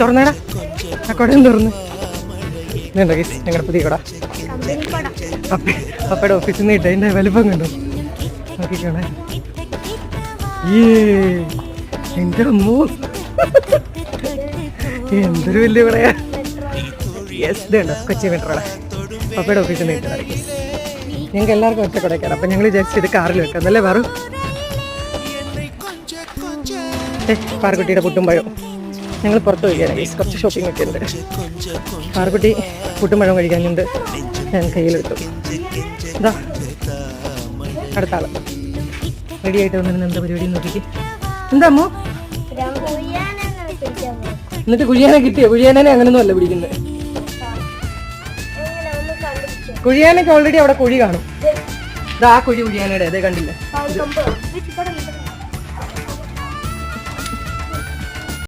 തുറന്നേടാ. കുടയും തുറന്ന്. വേണ്ട കേസ് ഞങ്ങളുടെ പുതിയ കുട? അപ്പയുടെ ഓഫീസിൽ നിന്ന് ഇട്ട് അതിന്റെ വലിപ്പം കണ്ടു? നോക്കിക്കോണേ. ഏ എന്റെ അമ്മോ എന്തൊരു വലിയ പറയാ യെസ് ഇതുണ്ടോ കൊച്ചി മെട്രോടെ പപ്പയുടെ ഓഫീസിൽ നിന്ന് ഇട്ടതാണ് ഞങ്ങൾക്ക് എല്ലാവർക്കും ഒറ്റ കുടയ്ക്കാണ് അപ്പം ഞങ്ങൾ വിചാരിച്ചു ഇത് കാറിൽ വെക്കാം എന്നല്ലേ വേറെ ഏ പുട്ടും പഴവും. ഞങ്ങൾ പുറത്ത് പോയിക്കാണ് കുറച്ച് ഷോപ്പിംഗ് ഒക്കെ ഉണ്ട്. ആർക്കുട്ടി കൂട്ടുമഴം കഴിക്കാനുണ്ട്. ഞാൻ കയ്യിലെടുത്തു. ഇതാ അടുത്ത ആൾ. റെഡി ആയിട്ട് വന്നിരുന്ന എന്താ പരിപാടി നോക്കിക്ക്. എന്താ അമ്മോ? എന്നിട്ട് കുഴിയാനെ കിട്ടിയോ? കുഴിയാനെ അങ്ങനൊന്നും അല്ല പിടിക്കുന്നത് കുഴിയാനൊക്കെ ഓൾറെഡി അവിടെ കുഴി കാണും. ഇതാ കുഴി കുഴിയാനയുടെ അതേ കണ്ടില്ലേ?